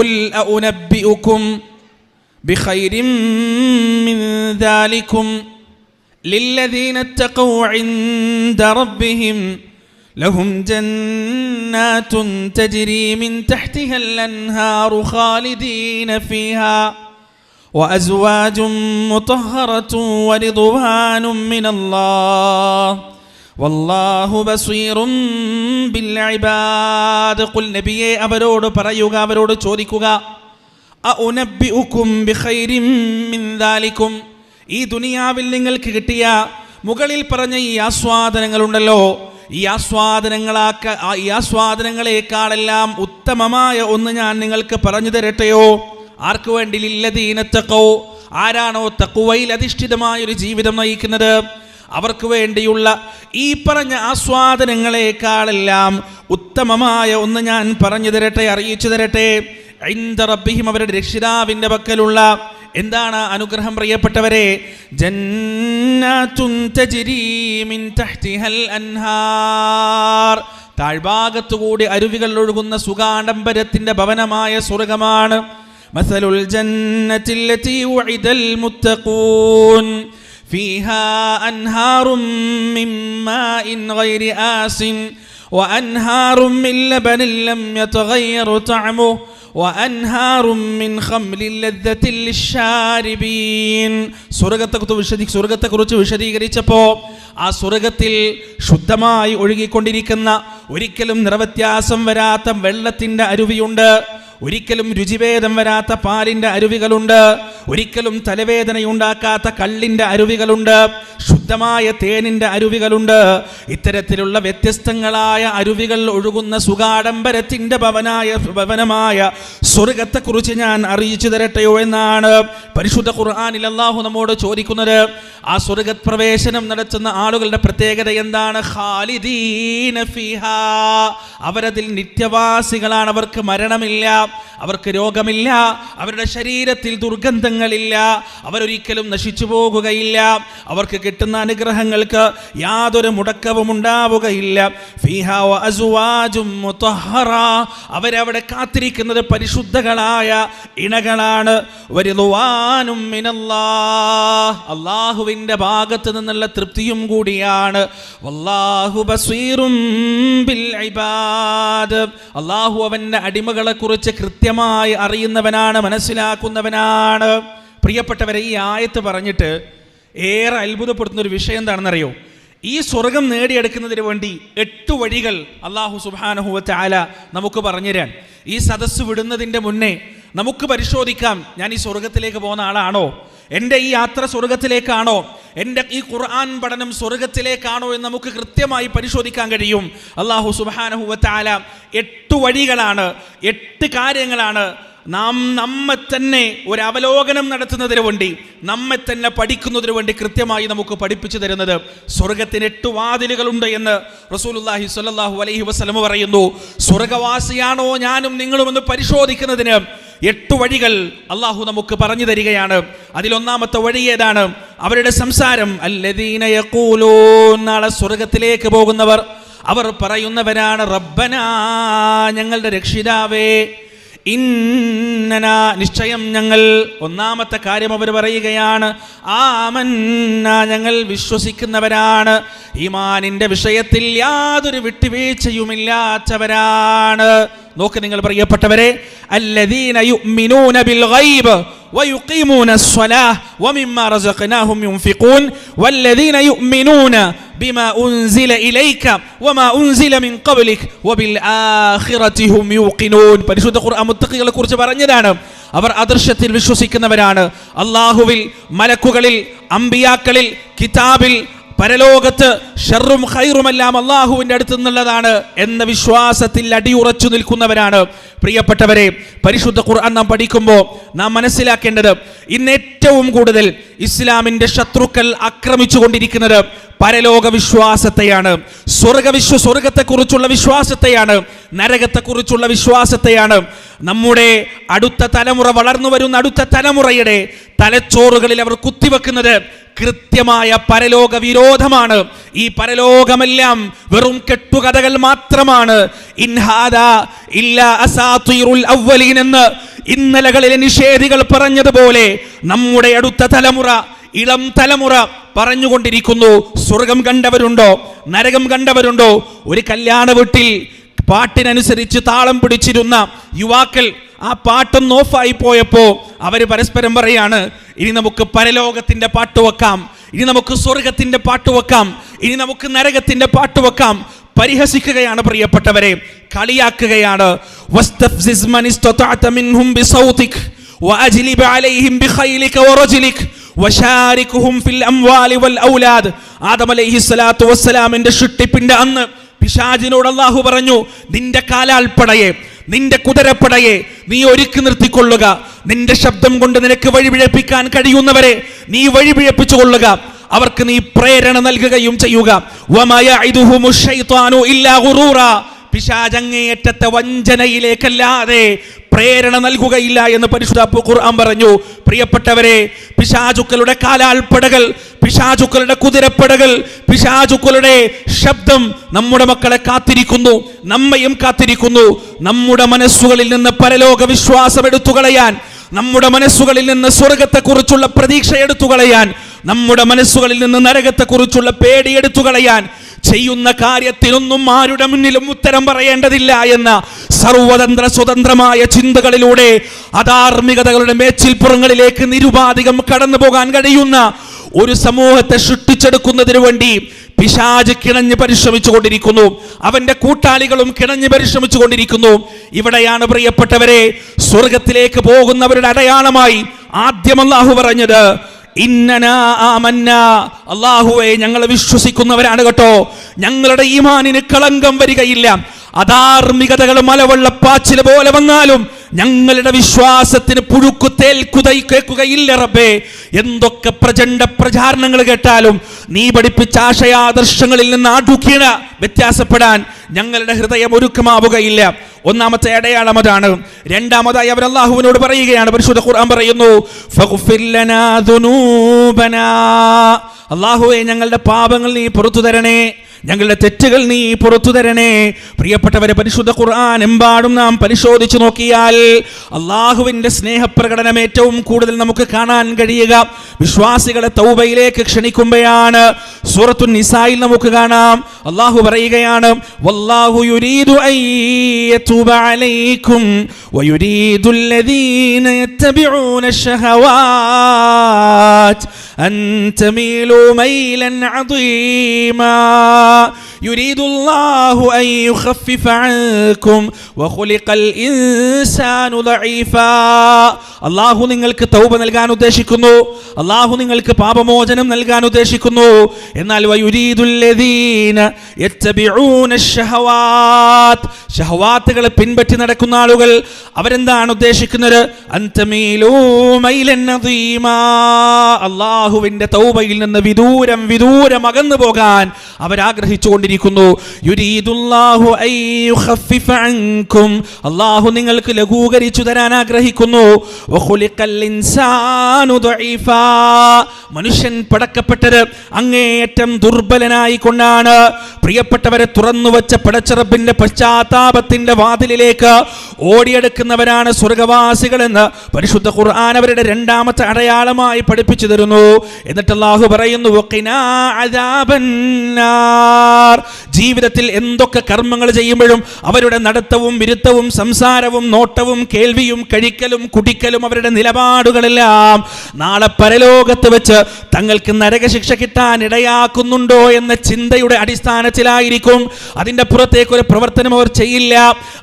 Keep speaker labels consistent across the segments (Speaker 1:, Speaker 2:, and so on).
Speaker 1: قل أنبئكم بخير من ذلكم للذين اتقوا عند ربهم لهم جنات تجري من تحتها الأنهار خالدين فيها وأزواج مطهرة ورضوان من الله വല്ലാഹു ബസീറും ബില്ലഇബാദ്. ഖുൽ നബിയെ അവരോട് പറയുക അവരോട് ചോദിക്കുക അഉനബ്ബിഉകും ബിഖൈരിം മിൻ ദാലികും ഈ ദുനിയാവിൽ നിങ്ങൾക്ക് കിട്ടിയ മുകളിൽ പറഞ്ഞ ഈ ആസ്വാദനങ്ങളുണ്ടല്ലോ. ഈ ആസ്വാദനങ്ങളാക്ക ഈ ആസ്വാദനങ്ങളെക്കാളെല്ലാം ഉത്തമമായ ഒന്ന് ഞാൻ നിങ്ങൾക്ക് പറഞ്ഞു തരട്ടെയോ? ആർക്ക് വേണ്ടി ഇല്ലതീനത്തക്കോ ആരാണോ തക്കുവയിൽ അധിഷ്ഠിതമായൊരു ജീവിതം നയിക്കുന്നത്? അവർക്ക് വേണ്ടിയുള്ള ഈ പറഞ്ഞ ആസ്വാദനങ്ങളെക്കാളെല്ലാം ഉത്തമമായ ഒന്ന് ഞാൻ പറഞ്ഞു തരട്ടെ അറിയിച്ചു തരട്ടെ. ഐന്ദറബിഹിം അവരുടെ രക്ഷിതാവിന്റെ പക്കലുള്ള എന്താണ് അനുഗ്രഹം പ്രിയപ്പെട്ടവരെ? താഴ്ഭാഗത്തു താഴ്ഭാഗത്തുകൂടി അരുവികൾ ഒഴുകുന്ന സുഗാഡംബരത്തിന്റെ ഭവനമായ സ്വർഗമാണ്. മസലുൽ ജന്നത്തിൽ فيها أنهار من ماء غير آس وأنهار من لبن لم يتغير طعمه وأنهار من خمر لذة للشاربين സ്വർഗത്തെ വിശദീ സ്വർഗത്തെക്കുറിച്ച് വിശദീകരിച്ചപ്പോൾ ആ സ്വർഗത്തിൽ ശുദ്ധമായി ഒഴുകിക്കൊണ്ടിരിക്കുന്ന ഒരിക്കലും നിറവ്യത്യാസം വരാത്ത വെള്ളത്തിൻ്റെ അരുവിയുണ്ട് ഒരിക്കലും രുചിഭേദം വരാത്ത പാലിന്റെ അരുവികളുണ്ട്. ഒരിക്കലും തലവേദനയുണ്ടാക്കാത്ത കള്ളിന്റെ അരുവികളുണ്ട്. ശുദ്ധമായ തേനിന്റെ അരുവികളുണ്ട്. ഇത്തരത്തിലുള്ള വ്യത്യസ്തങ്ങളായ അരുവികൾ ഒഴുകുന്ന സുഗാഡംബരത്തിന്റെ ഭവനായ ഭവനമായ സ്വർഗത്തെക്കുറിച്ച് ഞാൻ അറിയിച്ചു തരട്ടെയോ എന്നാണ് പരിശുദ്ധ ഖുർആാനിൽ അള്ളാഹു നമ്മോട് ചോദിക്കുന്നത്. ആ സ്വർഗത് പ്രവേശനം നടത്തുന്ന ആളുകളുടെ പ്രത്യേകത എന്താണ്? അവരതിൽ നിത്യവാസികളാണ്. അവർക്ക് മരണമില്ല അവർക്ക് രോഗമില്ല അവരുടെ ശരീരത്തിൽ ദുർഗന്ധങ്ങളില്ല അവരൊരിക്കലും നശിച്ചു പോകുകയില്ല. അവർക്ക് കിട്ടുന്ന അനുഗ്രഹങ്ങൾക്ക് യാതൊരു മുടക്കവും ഉണ്ടാവുകയില്ല. അവരവിടെ കാത്തിരിക്കുന്നത് പരിശുദ്ധകളായ ഇണകളാണ്. വരുതുവാനും. അള്ളാഹുവിന്റെ ഭാഗത്ത് നിന്നുള്ള തൃപ്തിയും കൂടിയാണ്. അള്ളാഹു അവന്റെ അടിമകളെ കുറിച്ച് കൃത്യമായി അറിയുന്നവനാണ് മനസ്സിലാക്കുന്നവനാണ്. പ്രിയപ്പെട്ടവരെ ഈ ആയത്ത് പറഞ്ഞിട്ട് ഏറെ അത്ഭുതപ്പെടുത്തുന്ന ഒരു വിഷയം എന്താണെന്നറിയോ? ഈ സ്വർഗം നേടിയെടുക്കുന്നതിന് വേണ്ടി എട്ട് വഴികൾ അള്ളാഹു സുബാനഹുവത്തെ ആല നമുക്ക് പറഞ്ഞുതരാൻ. ഈ സദസ്സ് വിടുന്നതിന്റെ മുന്നേ നമുക്ക് പരിശോധിക്കാം ഞാൻ ഈ സ്വർഗത്തിലേക്ക് പോകുന്ന ആളാണോ? എന്റെ ഈ യാത്ര സ്വർഗത്തിലേക്കാണോ? എന്റെ ഈ ഖുർആൻ പഠനം സ്വർഗത്തിലേക്കാണോ എന്ന് നമുക്ക് കൃത്യമായി പരിശോധിക്കാൻ കഴിയും. അള്ളാഹു സുബാനഹുവത്താല എട്ട് വഴികളാണ് എട്ട് കാര്യങ്ങളാണ് നാം നമ്മെ തന്നെ ഒരു അവലോകനം നടത്തുന്നതിന് വേണ്ടി നമ്മെ തന്നെ പഠിക്കുന്നതിന് വേണ്ടി കൃത്യമായി നമുക്ക് പഠിപ്പിച്ചു തരുന്നത് സ്വർഗത്തിന് എട്ട് വാതിലുകളുണ്ട് എന്ന് റസൂലുല്ലാഹി സ്വല്ലല്ലാഹു അലൈഹി വസ്ലമ പറയുന്നു. സ്വർഗവാസിയാണോ ഞാനും നിങ്ങളും എന്ന് പരിശോധിക്കുന്നതിന് എട്ട് വഴികൾ അള്ളാഹു നമുക്ക് പറഞ്ഞു തരികയാണ്. അതിലൊന്നാമത്തെ വഴി ഏതാണ്? അവരുടെ സംസാരം അല്ലദീനയക്കൂലോ നാളെ സ്വർഗത്തിലേക്ക് പോകുന്നവർ. അവർ പറയുന്നവരാണ് റബ്ബനാ ഞങ്ങളുടെ രക്ഷിതാവേ ഇന്നന നിശ്ചയം ഞങ്ങൾ. ഒന്നാമത്തെ കാര്യം അവർ പറയുകയാണ് ആമന്ന ഞങ്ങൾ വിശ്വസിക്കുന്നവരാണ്. ഈമാനിന്റെ വിഷയത്തിൽ യാതൊരു വിട്ടുവീഴ്ചയുമില്ലാത്തവരാണ്. നോക്ക് നിങ്ങൾ പ്രിയപ്പെട്ടവരെ അല്ലദീന യുഅ്മിനൂന ബിൽ ഗൈബ് ويقيمون الصلاة ومما رزقناهم ينفقون والذين يؤمنون بما أنزل إليك وما أنزل من قبلك وبالآخرة هم يوقنون പരിശുദ്ധ ഖുർആൻ മുത്തഖികളെ കുറിച്ച് പറഞ്ഞതാണ് അവർ അദർശത്തിൽ വിശ്വസിക്കുന്നവരാണ് അള്ളാഹുവിൽ മലക്കുകളിൽ അമ്പിയാക്കളിൽ കിതാബിൽ പരലോകത്ത് ഷെറും ഖൈറുമെല്ലാം അള്ളാഹുവിന്റെ അടുത്ത് നിന്നുള്ളതാണ് എന്ന വിശ്വാസത്തിൽ അടിയുറച്ചു നിൽക്കുന്നവരാണ്. പ്രിയപ്പെട്ടവരെ പരിശുദ്ധ ഖുർആൻ നാം പഠിക്കുമ്പോൾ നാം മനസ്സിലാക്കേണ്ടത് ഇന്ന് ഏറ്റവും കൂടുതൽ ഇസ്ലാമിന്റെ ശത്രുക്കൾ ആക്രമിച്ചു കൊണ്ടിരിക്കുന്നത് പരലോക വിശ്വാസത്തെയാണ്. സ്വർഗ വിശ്വ സ്വർഗത്തെക്കുറിച്ചുള്ള വിശ്വാസത്തെയാണ്. നരകത്തെക്കുറിച്ചുള്ള വിശ്വാസത്തെയാണ് നമ്മുടെ അടുത്ത തലമുറ വളർന്നു വരുന്ന അടുത്ത തലമുറയുടെ തലച്ചോറുകളിൽ അവർ കുത്തിവെക്കുന്നത് കൃത്യമായ പരലോക വിരോധമാണ്. ഈ പരലോകമെല്ലാം വെറും കെട്ടുകഥകൾ മാത്രമാണ്. എന്ന് ഇന്നലകളിലെ നിഷേധികൾ പറഞ്ഞതുപോലെ നമ്മുടെ അടുത്ത തലമുറ ഇളം തലമുറ പറഞ്ഞുകൊണ്ടിരിക്കുന്നു. സ്വർഗം കണ്ടവരുണ്ടോ? നരകം കണ്ടവരുണ്ടോ? ഒരു കല്യാണ വീട്ടിൽ പാട്ടിനനുസരിച്ച് താളം പിടിച്ചിരുന്ന യുവാക്കൾ ആ പാട്ടൊന്ന് ഓഫായി പോയപ്പോ അവർ പരസ്പരം പറയാണ് ഇനി നമുക്ക് പരലോകത്തിന്റെ പാട്ട് വെക്കാം ഇനി നമുക്ക് സ്വർഗത്തിന്റെ പാട്ട് വെക്കാം ഇനി നമുക്ക് നരകത്തിന്റെ പാട്ട് വെക്കാം. പരിഹസിക്കുകയാണ് പ്രിയപ്പെട്ടവരെ കളിയാക്കുകയാണ്. ആദം അലൈഹിസ്സലാത്തു വസ്സലാമിന്റെ ഷുട്ടിപ്പിന്റെ അന്ന് പിശാജിനോട് അള്ളാഹു പറഞ്ഞു നിന്റെ കാലാൽപ്പടയെ നിന്റെ കുതിരപ്പടയെ നീ ഒരുക്കി നിർത്തിക്കൊള്ളുക. നിന്റെ ശബ്ദം കൊണ്ട് നിനക്ക് വഴിപിഴപ്പിക്കാൻ കഴിയുന്നവരെ നീ വഴിപിഴപ്പിച്ചു കൊള്ളുക. അവർക്ക് നീ പ്രേരണ നൽകുകയും ചെയ്യുക. പിശാചങ്ങേയറ്റത്തെ വഞ്ചനയിലേക്കല്ലാതെ പ്രേരണ നൽകുകയില്ല എന്ന് പരിശുദ്ധ ഖുർആൻ പറഞ്ഞു. പ്രിയപ്പെട്ടവരെ പിശാചുക്കളുടെ കാലാൽപ്പടകൾ പിശാചുക്കളുടെ കുതിരപ്പടകൾ പിശാചുക്കളുടെ ശബ്ദം നമ്മുടെ മക്കളെ കാത്തിരിക്കുന്നു നമ്മയും കാത്തിരിക്കുന്നു. നമ്മുടെ മനസ്സുകളിൽ നിന്ന് പരലോക വിശ്വാസം എടുത്തു കളയാൻ നമ്മുടെ മനസ്സുകളിൽ നിന്ന് സ്വർഗത്തെക്കുറിച്ചുള്ള പ്രതീക്ഷ എടുത്തു കളയാൻ നമ്മുടെ മനസ്സുകളിൽ നിന്ന് നരകത്തെക്കുറിച്ചുള്ള പേടി എടുത്തു കളയാൻ ചെയ്യുന്ന കാര്യത്തിനൊന്നും ആരുടെ മുന്നിലും ഉത്തരം പറയേണ്ടതില്ല എന്ന സർവതന്ത്ര സ്വതന്ത്രമായ ചിന്തകളിലൂടെ അധാർമികതകളുടെ മേച്ചിൽപ്പുറങ്ങളിലേക്ക് നിരുപാധികം കടന്നു പോകാൻ കഴിയുന്ന ഒരു സമൂഹത്തെ സൃഷ്ടിച്ചെടുക്കുന്നതിന് വേണ്ടി പിശാജ് കിണഞ്ഞ് പരിശ്രമിച്ചു കൊണ്ടിരിക്കുന്നു അവന്റെ കൂട്ടാളികളും കിണഞ്ഞ് പരിശ്രമിച്ചു കൊണ്ടിരിക്കുന്നു ഇവിടെയാണ് പ്രിയപ്പെട്ടവരെ സ്വർഗത്തിലേക്ക് പോകുന്നവരുടെ അടയാളമായി ആദ്യം അള്ളാഹു പറഞ്ഞത് അള്ളാഹുവെ ഞങ്ങൾ വിശ്വസിക്കുന്നവരാണ് കേട്ടോ. ഞങ്ങളുടെ ഈമാനിന് കളങ്കം വരികയില്ല. അധാർമികതകൾ മലവെള്ളപ്പാച്ചിൽ പോലെ വന്നാലും ഞങ്ങളുടെ വിശ്വാസത്തിന് പുഴുക്കു കുതൈ കേൾക്കുകയില്ല റബ്ബേ. എന്തൊക്കെ പ്രചണ്ഡ പ്രചാരണങ്ങൾ കേട്ടാലും നീ പഠിപ്പിച്ച ആശയാദർശങ്ങളിൽ നിന്ന് ആടുക്കീണ വ്യത്യാസപ്പെടാൻ ഞങ്ങളുടെ ഹൃദയം ഒരുക്കമാവുകയില്ല. ഒന്നാമത്തെ അടയാളം അതാണ്. രണ്ടാമതായി അവർ അള്ളാഹുവിനോട് പറയുകയാണ്. പരിശുദ്ധ ഖുർആൻ പറയുന്നു. അള്ളാഹുവെ ഞങ്ങളുടെ പാപങ്ങൾ നീ പുറത്തു തരണേ. ഞങ്ങളുടെ തെറ്റുകൾ നീ പുറത്തു തരണേ പ്രിയപ്പെട്ടവരെ പരിശുദ്ധ ഖുർആൻ എമ്പാടും നാം പരിശോധിച്ചു നോക്കിയാൽ അള്ളാഹുവിന്റെ സ്നേഹപ്രകടനം ഏറ്റവും കൂടുതൽ നമുക്ക് കാണാൻ കഴിയുക വിശ്വാസികളെ തൗബയിലേക്ക് ക്ഷണിക്കുമ്പോഴാണ് സൂറത്തു നിസായിൽ നമുക്ക് കാണാം അള്ളാഹു പറയുകയാണ് വല്ലാഹു യുരീദു അൻ യതൂബ അലൈക്കും ويريد الذين يتبعون الشهوات أن تميلوا ميلا عظيما يريد الله أن يخفف عنكم وخلق الإنسان ضعيفا അള്ളാഹു നിങ്ങൾക്ക് തൗബ നൽകാൻ ഉദ്ദേശിക്കുന്നു അള്ളാഹു നിങ്ങൾക്ക് പാപമോചനം നൽകാൻ ഉദ്ദേശിക്കുന്നു എന്നാൽ വയുരീദുല്ലദീന യത്തബിഊന ശഹവാത്ത് ഷഹവാത്തുകളെ പിൻപറ്റി നടക്കുന്ന ആളുകൾ അവരെന്താണ് ഉദ്ദേശിക്കുന്നത് അന്തമീലൂ മൈലൻ അദീമാ. അള്ളാഹുവിന്റെ തൗബയിൽ നിന്ന് വിദൂരം വിദൂരം അകന്നു പോകാൻ അവരാഗ്രഹിച്ചു കൊണ്ടിരിക്കുന്നു യുരീദുല്ലാഹു അൻ യുഖഫിഫ അൻകും. അള്ളാഹു നിങ്ങൾക്ക് ലഘൂകരിച്ചു തരാൻ ആഗ്രഹിക്കുന്നു. മനുഷ്യൻ പടക്കപ്പെട്ടത് അങ്ങേയറ്റം ദുർബലനായി കൊണ്ടാണ് പ്രിയപ്പെട്ടവരെ തുറന്നു വെച്ച പടച്ചിറപ്പിന്റെ പശ്ചാത്താപത്തിന്റെ വാതിലിലേക്ക് ഓടിയെടുക്കുന്നവരാണ് സ്വർഗവാസികളെന്ന് പരിശുദ്ധ ഖുർആൻ അവരുടെ രണ്ടാമത്തെ അടയാളമായി പഠിപ്പിച്ചു തരുന്നു എന്നിട്ട് അള്ളാഹു പറയുന്നു. ജീവിതത്തിൽ എന്തൊക്കെ കർമ്മങ്ങൾ ചെയ്യുമ്പോഴും അവരുടെ നടത്തവും വിരുത്തവും സംസാരവും നോട്ടവും കേൾവിയും കഴിക്കലും കുടിക്കലും അവരുടെ നിലപാടുകളെല്ലാം നാളെ പരലോകത്ത് വെച്ച് തങ്ങൾക്ക് നരകശിക്ഷ കിട്ടാൻ ഇടയാക്കുന്നുണ്ടോ എന്ന ചിന്തയുടെ അടിസ്ഥാനത്തിലായിരിക്കും അതിന്റെ പുറത്തേക്ക് ഒരു പ്രവർത്തനം അവർ ചെയ്യില്ല.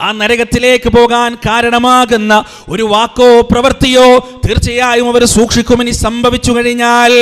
Speaker 1: ആ നരകത്തിലേക്ക് പോകാൻ കാരണമാകുന്ന ഒരു വാക്കോ പ്രവൃത്തിയോ തീർച്ചയായും അവർ സൂക്ഷിക്കും. ഇനി സംഭവിച്ചു കഴിഞ്ഞാൽ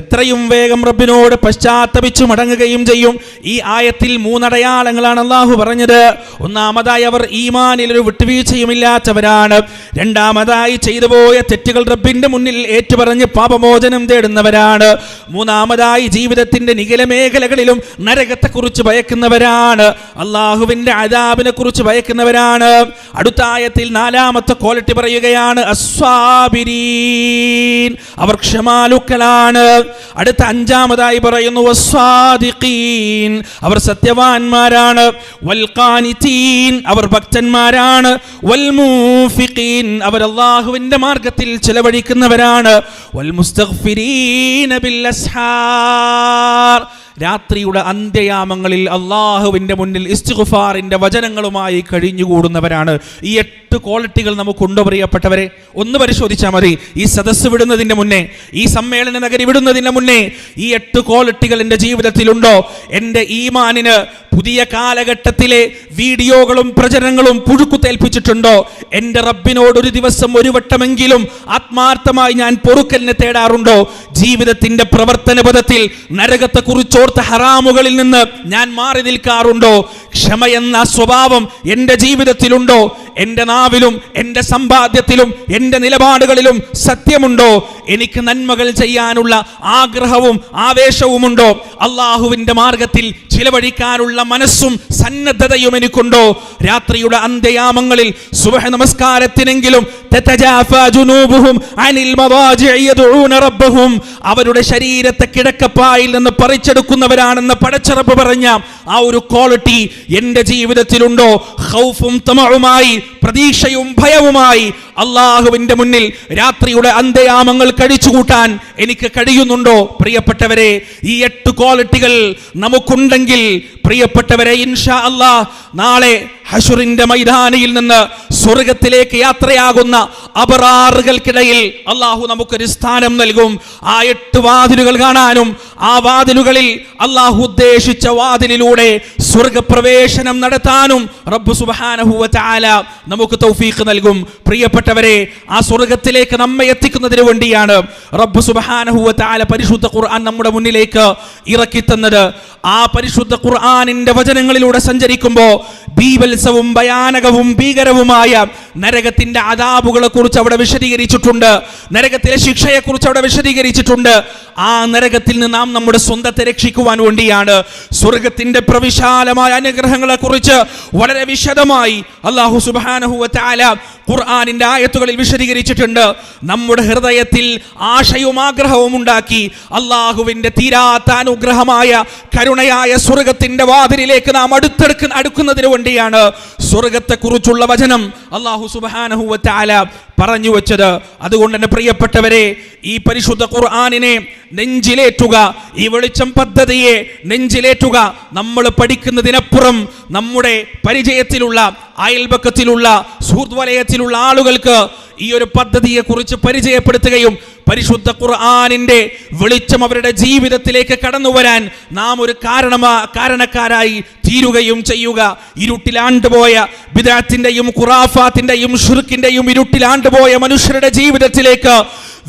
Speaker 1: എത്രയും വേഗം റബ്ബിനോട് പശ്ചാത്തപിച്ചു മടങ്ങുകയും ചെയ്യും. ഈ ആയത്തിൽ മൂന്നടയാളങ്ങളാണ് അള്ളാഹു പറഞ്ഞത്. ഒന്നാമതായി അവർ ഈമാനിൽ ഒരു വിട്ടുവീഴ്ചയുമില്ലാത്തവരാണ്. രണ്ടാമതായി ചെയ്തു പോയ തെറ്റുകൾ റബ്ബിന്റെ മുന്നിൽ ഏറ്റുപറഞ്ഞ് പാപമോചനം തേടുന്നവരാണ്. മൂന്നാമതായി ജീവിതത്തിന്റെ നികല മേഖലകളിലും നരകത്തെക്കുറിച്ച് ഭയക്കുന്നവരാണ്. അള്ളാഹുവിന്റെ അതാബിനെ കുറിച്ച് ഭയക്കുന്നവരാണ്. അടുത്ത ആയത്തിൽ നാലാമത്തെ ക്വാളിറ്റി പറയുകയാണ് അസ്വാബിരീൻ അവർ ക്ഷമാലുക്കളാണ്. അടുത്ത അഞ്ചാമതായി പറയുന്നു വസ്വാദിഖീൻ അവർ സത്യവാന്മാരാണ് അവർ ഭക്തന്മാരാണ്. അവർ അള്ളാഹുവിന്റെ മാർഗത്തിൽ ചെലവഴിക്കുന്നവരാണ്. രാത്രിയുടെ അന്ത്യയാമങ്ങളിൽ അള്ളാഹുവിന്റെ മുന്നിൽ ഇസ്തിഗുഫാറിന്റെ വചനങ്ങളുമായി കഴിഞ്ഞുകൂടുന്നവരാണ്. ഈ എട്ട് ക്വാളിറ്റികൾ നമുക്കുണ്ടോ പ്രിയപ്പെട്ടവരെ? ഒന്ന് പരിശോധിച്ചാൽ മതി. ഈ സദസ്സ് വിടുന്നതിന്റെ മുന്നേ ഈ സമ്മേളന നഗരി വിടുന്നതിന്റെ മുന്നേ ഈ എട്ട് ക്വാളിറ്റികൾ എന്റെ ജീവിതത്തിലുണ്ടോ? എന്റെ ഈമാനിന് പുതിയ കാലഘട്ടത്തിലെ വീഡിയോകളും പ്രചരണങ്ങളും പുഴുക്കുത്തേൽപ്പിച്ചിട്ടുണ്ടോ എന്റെ റബ്ബിനോട് ഒരു ദിവസം ഒരു വട്ടമെങ്കിലും ആത്മാർത്ഥമായി ഞാൻ പൊറുക്കലിനെ തേടാറുണ്ടോ? ജീവിതത്തിന്റെ പ്രവർത്തന പദത്തിൽ നരകത്തെക്കുറിച്ചോർത്ത ഹറാമുകളിൽ നിന്ന് ഞാൻ മാറി നിൽക്കാറുണ്ടോ? ക്ഷമ എന്ന സ്വഭാവം എന്റെ ജീവിതത്തിലുണ്ടോ? എന്റെ നാവിലും എന്റെ സമ്പാദ്യത്തിലും എന്റെ നിലപാടുകളിലും സത്യമുണ്ടോ? എനിക്ക് നന്മകൾ ചെയ്യാനുള്ള ആഗ്രഹവും ആവേശവുമുണ്ടോ? അള്ളാഹുവിന്റെ മാർഗത്തിൽ ചിലവഴിക്കാനുള്ള മനസ്സും സന്നദ്ധതയും എനിക്കുണ്ടോ? രാത്രിയുടെ അന്ത്യയാമങ്ങളിൽ സുബഹ നമസ്കാരത്തിനെങ്കിലും തതജാഫാ ജുനൂബുഹും അനിൽ മവാജിഇ റബ്ബഹും. അവരുടെ ശരീരത്തെ കിടക്കപ്പായിൽ നിന്ന് പറിച്ചെടുക്കുന്നവരാണെന്ന് പടച്ചറപ്പ് പറഞ്ഞ ആ ഒരു ക്വാളിറ്റി എന്റെ ജീവിതത്തിലുണ്ടോ? ഖൗഫും തമഉമായി പ്രതീക്ഷയും ഭയവുമായി അള്ളാഹുവിന്റെ മുന്നിൽ രാത്രിയുടെ അന്ത്യയാമങ്ങൾ കഴിച്ചുകൂട്ടാൻ എനിക്ക് കഴിയുന്നുണ്ടോ? പ്രിയപ്പെട്ടവരെ ഈ എട്ട് ക്വാളിറ്റികൾ നമുക്കുണ്ടെങ്കിൽ പ്രിയപ്പെട്ടവരെ ഇൻഷാ അല്ലാ നാളെ ഹഷുറിന്റെ മൈതാനിയിൽ നിന്ന് സ്വർഗത്തിലേക്ക് യാത്രയാകുന്ന അപറാറുകൾക്കിടയിൽ അള്ളാഹു നമുക്കൊരു സ്ഥാനം നൽകും. ആ എട്ട് വാതിലുകൾ കാണാനും ആ വാതിലുകളിൽ അള്ളാഹു ഉദ്ദേശിച്ച വാതിലിലൂടെ സ്വർഗപ്രവേശനം നടത്താനും റബ്ബു സുബാനഹുവ ചാല നമുക്ക് തൗഫീഖ് നൽകും. പ്രിയപ്പെട്ടവരെ ആ സ്വർഗത്തിലേക്ക് നമ്മെ എത്തിക്കുന്നതിന് വേണ്ടിയാണ് റബ്ബ് സുബാനഹുവ ചാല പരിശുദ്ധ ഖുർആൻ നമ്മുടെ മുന്നിലേക്ക് ഇറക്കി തന്നത്. ആ പരിശുദ്ധ ഖുർആാനിന്റെ വചനങ്ങളിലൂടെ സഞ്ചരിക്കുമ്പോൾ ബീവത്സവും ഭയാനകവും ഭീകരവുമായ നരകത്തിന്റെ ആദാബുകളെ കുറിച്ച് അവിടെ വിശദീകരിച്ചിട്ടുണ്ട്. നരകത്തിലെ ശിക്ഷയെ കുറിച്ച് അവിടെ വിശദീകരിച്ചിട്ടുണ്ട്. ആ നരകത്തിൽ നിന്ന് നാം നമ്മുടെ സ്വന്തത്തെ രക്ഷിക്കുവാൻ വേണ്ടിയാണ്. സ്വർഗത്തിന്റെ പ്രവിശാലമായ അനുഗ്രഹങ്ങളെ കുറിച്ച് വളരെ വിശദമായി അള്ളാഹു സുബാനഹുവ താല ഖുർആാനിന്റെ ആയത്തുകളിൽ വിശദീകരിച്ചിട്ടുണ്ട്. നമ്മുടെ ഹൃദയത്തിൽ ആശയവും ആഗ്രഹവും ഉണ്ടാക്കി അള്ളാഹുവിന്റെ തീരാത്ത അനുഗ്രഹമായ കരുണയായ സ്വർഗത്തിന്റെ വാതിലിലേക്ക് നാം അടുത്തെടുക്കുന്ന അടുക്കുന്നതിന് വേണ്ടിയാണ് സ്വർഗത്തെക്കുറിച്ചുള്ള വചനം അള്ളാഹു സുബാനഹുവ താല പറഞ്ഞു വെച്ചത്. അതുകൊണ്ട് തന്നെ പ്രിയപ്പെട്ടവരെ ഈ പരിശുദ്ധ ഖുർആാനിനെ നെഞ്ചിലേറ്റുക ഈ വെളിച്ചം പദ്ധതിയെ നെഞ്ചിലേറ്റുക. നമ്മൾ പഠിക്കുന്നതിനപ്പുറം നമ്മുടെ പരിചയത്തിലുള്ള അയൽപക്കത്തിലുള്ള സുഹൃത് വലയത്തിലുള്ള ആളുകൾക്ക് ഈ ഒരു പദ്ധതിയെക്കുറിച്ച് പരിചയപ്പെടുത്തുകയും പരിശുദ്ധ ഖുർആാനിന്റെ വെളിച്ചം അവരുടെ ജീവിതത്തിലേക്ക് കടന്നു വരാൻ നാം ഒരു കാരണമാ കാരണക്കാരായി തീരുകയും ചെയ്യുക. ഇരുട്ടിലാണ്ടുപോയ ബിദാത്തിന്റെയും ഖുറാഫാത്തിന്റെയും ഷുർക്കിന്റെയും ഇരുട്ടിലാണ്ടുപോയ മനുഷ്യരുടെ ജീവിതത്തിലേക്ക്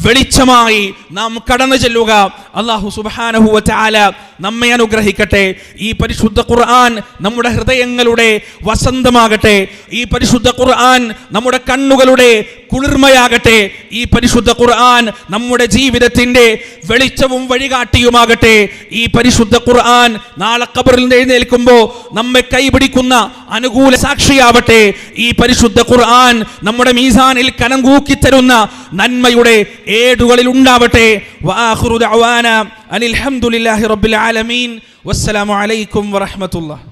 Speaker 1: വെളിച്ചമായി നാം കടന്നു ചെല്ലുക. അള്ളാഹു സുബാനഹുവ ചാല നമ്മെ അനുഗ്രഹിക്കട്ടെ. ഈ പരിശുദ്ധ ഖുർആൻ നമ്മുടെ ഹൃദയങ്ങളുടെ വസന്തമാകട്ടെ. ഈ പരിശുദ്ധ ഖുർആൻ നമ്മുടെ കണ്ണുകളുടെ കുളിർമയാകട്ടെ. ഈ പരിശുദ്ധ ഖുർആൻ നമ്മുടെ ജീവിതത്തിന്റെ വെളിച്ചവും വഴികാട്ടിയുമാകട്ടെ. ഈ പരിശുദ്ധ ഖുർആൻ നാളെ കബറിൽ എഴുന്നേൽക്കുമ്പോൾ നമ്മെ കൈപിടിക്കുന്ന അനുകൂല സാക്ഷിയാവട്ടെ. ഈ പരിശുദ്ധ ഖുർആൻ നമ്മുടെ മീസാനിൽ കനം കൂക്കിത്തരുന്ന നന്മയുടെ ഏടുകളിൽ ഉണ്ടാവട്ടെ വാഹുറു ദഅവാന അനിൽ റബ്ബിൽ ആലമീൻ. വസ്സലാമു അലൈക്കും വറഹ്മത്തുള്ളാഹി.